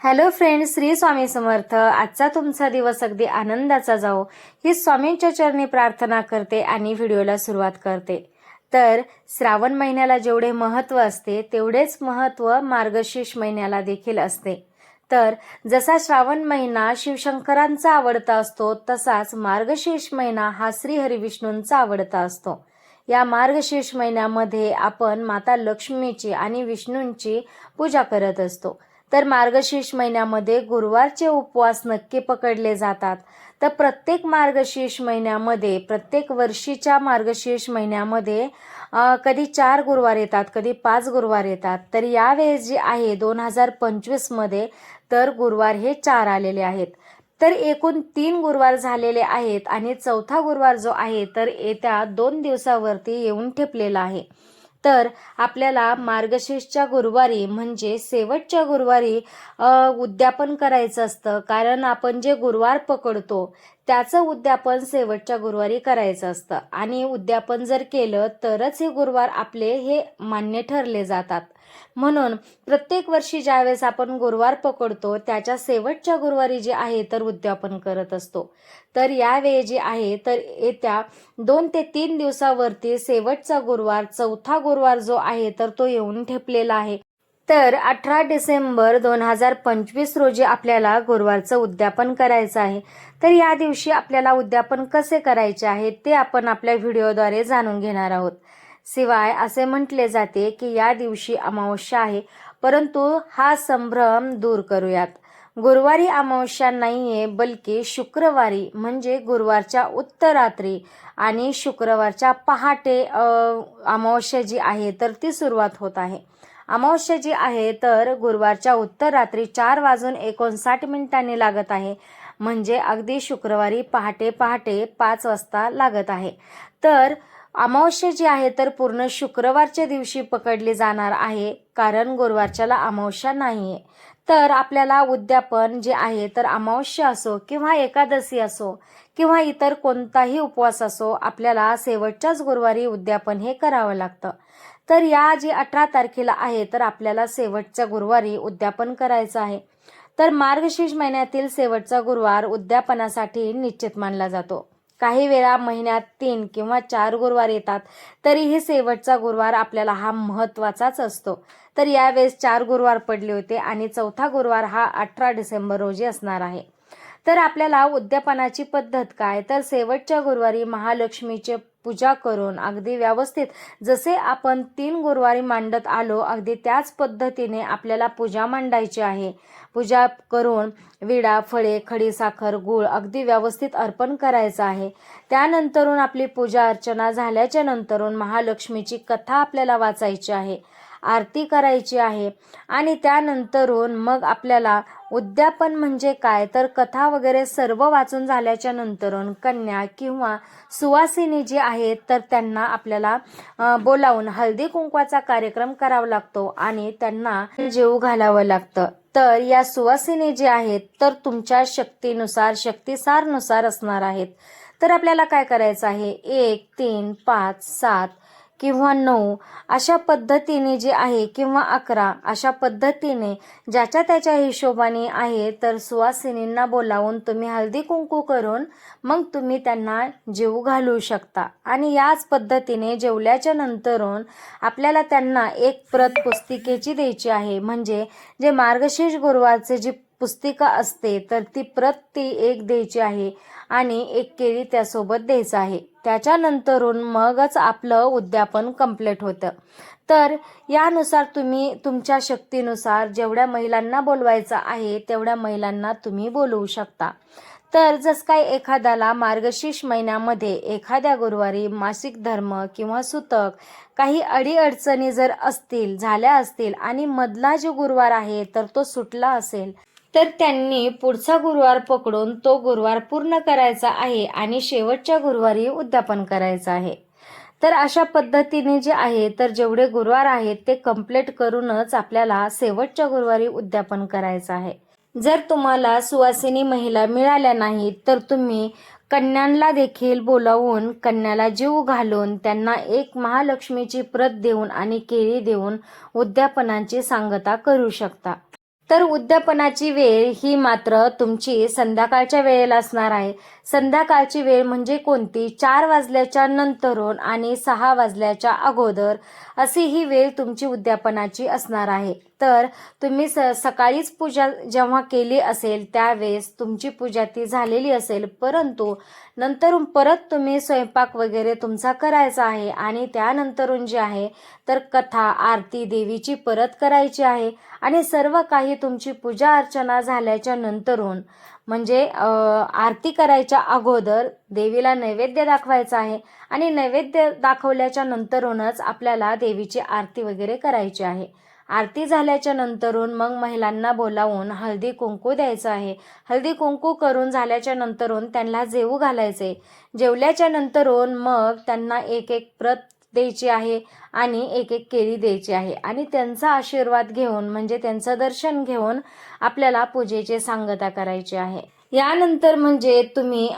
Hello friends Shri Swami Samarth. आजचा तुमचा दिवस अगदी आनंदाचा जाओ ही स्वामींच्या चरणी प्रार्थना करते आणि व्हिडिओला सुरुवात करते. तर श्रावण महिन्याला जेवढे महत्त्व असते तेवढेच महत्त्व मार्गशीर्ष महिन्याला देखील असते. तर जसा श्रावण महिना शिवशंकरांचा आवडता असतो तसाच मार्गशीर्ष महिना हा श्रीहरिविष्णूंचा आवडता असतो. या मार्गशीर्ष महिन्यामध्ये आपण माता लक्ष्मीची आणि विष्णूंची पूजा करत असतो. तर मार्गशीर्ष महिन्यामध्ये गुरुवारचे उपवास नक्की पकडले जातात. तर प्रत्येक मार्गशीर्ष महिन्यामध्ये प्रत्येक वर्षीच्या मार्गशीर्ष महिन्यामध्ये कधी चार गुरुवार येतात कधी पाच गुरुवार येतात. तर यावेळेस जे आहे दोन हजार पंचवीसमध्ये तर गुरुवार हे चार आलेले आहेत. तर एकूण तीन गुरुवार झालेले आहेत आणि चौथा गुरुवार जो आहे तर येत्या दोन दिवसावरती येऊन ठेपलेला आहे. तर आपल्याला मार्गशीर्षच्या गुरुवारी म्हणजे शेवटच्या गुरुवारी उद्यापन करायचं असतं. कारण आपण जे गुरुवार पकडतो त्याचं उद्यापन शेवटच्या गुरुवारी करायचं असतं. आणि उद्यापन जर केलं तरच हे गुरुवार आपले हे मान्य ठरले जातात. म्हणून प्रत्येक वर्षी ज्यावेळेस आपण गुरुवार पकडतो त्याच्या शेवटच्या गुरुवारी जे आहे तर उद्यापन करत असतो. तर यावेळी जे आहे तर येत्या दोन ते तीन दिवसावरती शेवटचा गुरुवार चौथा गुरुवार जो आहे तर तो येऊन ठेपलेला आहे. तर अठरा डिसेंबर दोन हजार पंचवीस रोजी आपल्याला गुरुवारचं उद्यापन करायचं आहे. तर या दिवशी आपल्याला उद्यापन कसे करायचे आहे ते आपण आपल्या व्हिडिओद्वारे जाणून घेणार आहोत. शिवाय असे म्हटले जाते की या दिवशी अमावस्या आहे परंतु हा संभ्रम दूर करूयात. गुरुवारी अमावस्या नाहीये बल्कि शुक्रवारी म्हणजे गुरुवारच्या उत्तरात्री आणि शुक्रवारच्या पहाटे अमावस्या जी आहे तर ती सुरुवात होत आहे. अमावस्या जी आहे तर गुरुवारच्या उत्तर रात्री चार वाजून एकोणसाठ मिनिटांनी लागत आहे म्हणजे अगदी शुक्रवारी पहाटे पहाटे पाच वाजता लागत आहे. तर अमावस्या जी आहे तर पूर्ण शुक्रवारच्या दिवशी पकडली जाणार आहे कारण गुरुवारच्याला अमावस्या नाही आहे तर आपल्याला उद्यापन जे आहे तर अमावस्या असो किंवा एकादशी असो किंवा इतर कोणताही उपवास असो आपल्याला शेवटच्याच गुरुवारी उद्यापन हे करावं लागतं. तर या जे अठरा तारखेला आहे तर आपल्याला शेवटच्या गुरुवारी उद्यापन करायचं आहे. तर मार्गशीर्ष महिन्यातील शेवटचा गुरुवार उद्यापनासाठी निश्चित मानला जातो. काही वेळा महिन्यात तीन किंवा चार गुरुवार येतात तरीही शेवटचा गुरुवार आपल्याला हा महत्त्वाचाच असतो. तर यावेळेस चार गुरुवार पडले होते आणि चौथा गुरुवार हा अठरा डिसेंबर रोजी असणार आहे. तर आपल्याला उद्यापनाची पद्धत काय? तर शेवटच्या गुरुवारी महालक्ष्मीचे पूजा करून अगदी व्यवस्थित जसे आपण तीन गुरुवारी मांडत आलो अगदी त्याच पद्धतीने आपल्याला पूजा मांडायची आहे. पूजा करून विडा फळे खडीसाखर गूळ अगदी व्यवस्थित अर्पण करायचं आहे. त्यानंतरून आपली पूजा अर्चना झाल्याच्या नंतरून महालक्ष्मीची कथा आपल्याला वाचायची आहे. आरती करायची आहे. आणि त्यानंतरून मग आपल्याला उद्यापन म्हणजे काय? तर कथा वगैरे सर्व वाचून झाल्याच्या नंतरून कन्या किंवा सुवासिनी जी आहेत तर त्यांना आपल्याला बोलावून हळदी कुंकवाचा कार्यक्रम करावा लागतो आणि त्यांना जेव घालावं लागतं. तर या सुवासिनी जे आहेत तर तुमच्या शक्तीनुसार शक्तीसारनुसार असणार आहेत. तर आपल्याला काय करायचं आहे? एक तीन पाच सात किंवा नऊ अशा पद्धतीने जे आहे किंवा अकरा अशा पद्धतीने ज्याच्या त्याच्या हिशोबाने आहे तर सुवासिनींना बोलावून तुम्ही हळदी कुंकू करून मग तुम्ही त्यांना जेवू घालू शकता. आणि याच पद्धतीने जेवल्याच्या नंतरून आपल्याला त्यांना एक प्रत पुस्तिकेची द्यायची आहे. म्हणजे जे मार्गशीर्ष गुरुवारचे जी पुस्तिका असते तर ती प्रत ती एक द्यायची आहे आणि एक केळी त्यासोबत द्यायचं आहे. त्याच्यानंतरून मगच आपलं उद्यापन कंप्लीट होतं. तर यानुसार तुम्ही तुमच्या शक्तीनुसार जेवढ्या महिलांना बोलवायचं आहे तेवढ्या महिलांना तुम्ही बोलवू शकता. तर जस काय एखाद्याला मार्गशीर्ष महिन्यामध्ये एखाद्या गुरुवारी मासिक धर्म किंवा सुतक काही अडीअडचणी जर असतील झाल्या असतील आणि मधला जो गुरुवार आहे तर तो सुटला असेल तर त्यांनी पुढचा गुरुवार पकडून तो गुरुवार पूर्ण करायचा आहे आणि शेवटच्या गुरुवारी उद्यापन करायचं आहे. तर अशा पद्धतीने जे आहे तर जेवढे गुरुवार आहेत ते कंप्लीट करूनच आपल्याला शेवटच्या गुरुवारी उद्यापन करायचं आहे. जर तुम्हाला सुवासिनी महिला मिळाल्या नाहीत तर तुम्ही कन्यांना देखील बोलावून कन्याला जीव घालून त्यांना एक महालक्ष्मीची प्रत देऊन आणि केळी देऊन उद्यापनाची सांगता करू शकता. तर उद्यापनाची वेळ ही मात्र तुमची संध्याकाळच्या वेळेला असणार आहे. संध्याकाळची वेळ म्हणजे कोणती? चार वाजल्याच्या नंतरून आणि सहा वाजल्याच्या अगोदर अशी ही वेळ तुमची उद्यापनाची असणार आहे. तर तुम्ही स सकाळीच पूजा जेव्हा केली असेल त्यावेळेस तुमची पूजा ती झालेली असेल परंतु नंतरून परत तुम्ही स्वयंपाक वगैरे तुमचा करायचा आहे आणि त्यानंतरून जे आहे तर कथा आरती देवीची परत करायची आहे आणि सर्व काही तुमची पूजा अर्चना झाल्याच्या नंतरून म्हणजे आरती करायच्या अगोदर देवीला नैवेद्य दाखवायचा आहे आणि नैवेद्य दाखवल्याच्या नंतरूनच आपल्याला देवीची आरती वगैरे करायची आहे. आरती झाल्याच्या नंतरून मग महिलांना बोलावून हळदी कुंकू द्यायचं आहे. हळदी कुंकू करून झाल्याच्या नंतरून त्यांना जेवू घालायचे. जेवल्याच्या नंतरून मग त्यांना एक एक प्रत द्यायची आहे आणि एक एक केळी द्यायची आहे. आणि त्यांचा आशीर्वाद घेऊन म्हणजे त्यांचं दर्शन घेऊन आपल्याला पूजेची सांगता करायची आहे. यानंतर म्हणजे तुम्ही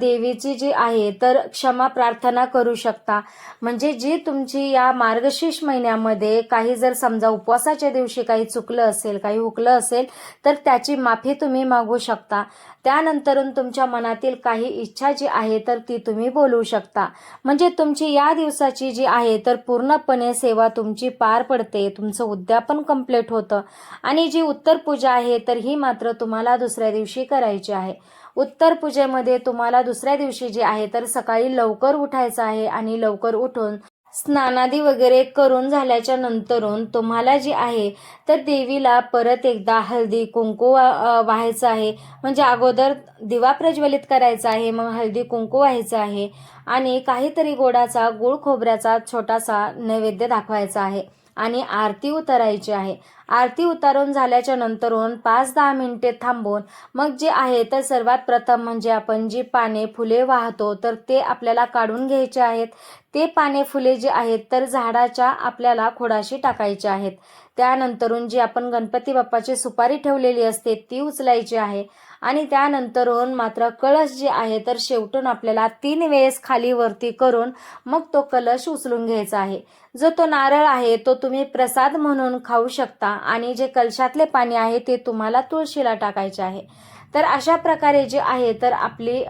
देवीची जी आहे तर क्षमा प्रार्थना करू शकता. म्हणजे जी तुमची या मार्गशीर्ष महिन्यामध्ये काही जर समजा उपवासाच्या दिवशी काही चुकलं असेल काही हुकलं असेल तर त्याची माफी तुम्ही मागू शकता. त्यानंतरून तुमच्या मनातील काही इच्छा जी आहे तर ती तुम्ही बोलू शकता. म्हणजे तुमची या दिवसाची जी आहे तर पूर्णपणे सेवा तुमची पार पडते तुमचं उद्यापन कंप्लीट होतं. आणि जी उत्तर पूजा आहे तर ही मात्र तुम्हाला दुसऱ्या दिवशी करायची आहे. उत्तर पूजेमध्ये तुम्हाला दुसऱ्या दिवशी जे आहे तर सकाळी लवकर उठायचं आहे आणि लवकर उठून स्नानादी वगैरे करून झाल्याच्या नंतरून तुम्हाला जी आहे तर देवीला परत एकदा हळदी कुंकू व्हायचं आहे. म्हणजे अगोदर दिवा प्रज्वलित करायचा आहे मग हळदी कुंकू व्हायचं आहे. आणि काहीतरी गोडाचा गुळ खोबऱ्याचा छोटासा नैवेद्य दाखवायचा आहे. आणि आरती उतरायची आहे. आरती उतारून झाल्याच्या नंतरून पाच दहा मिनिटे थांबून मग जे आहे तर सर्वात प्रथम म्हणजे आपण जी पाने फुले वाहतो तर ते आपल्याला काढून घ्यायचे आहेत. ते पाने फुले जे आहेत तर झाडाच्या आपल्याला खोडाशी टाकायचे आहेत. त्यानंतरून जी आपण गणपती बाप्पाची सुपारी ठेवलेली असते ती उचलायची आहे. आणि त्यानंतरून मात्र कळश जे आहे तर शेवटून आपल्याला तीन वेळेस खाली वरती करून मग तो कलश उचलून घ्यायचा आहे. जो तो नारळ आहे तो तुम्ही प्रसाद म्हणून खाऊ शकता आणि जे कलशातले पाणी आहे ते तुम्हाला तुळशीला टाकायचे आहे. तर अशा प्रकारे जे आहे तर आपली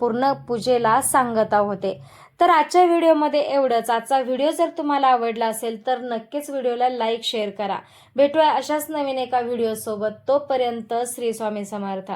पूर्ण पूजेला सांगता होते. तर आजच्या व्हिडिओमध्ये एवढंच. आजचा व्हिडिओ जर तुम्हाला आवडला असेल तर नक्कीच व्हिडिओला लाईक शेअर करा. भेटूया अशाच नवीन एका व्हिडिओसोबत. तोपर्यंत श्री स्वामी समर्थ.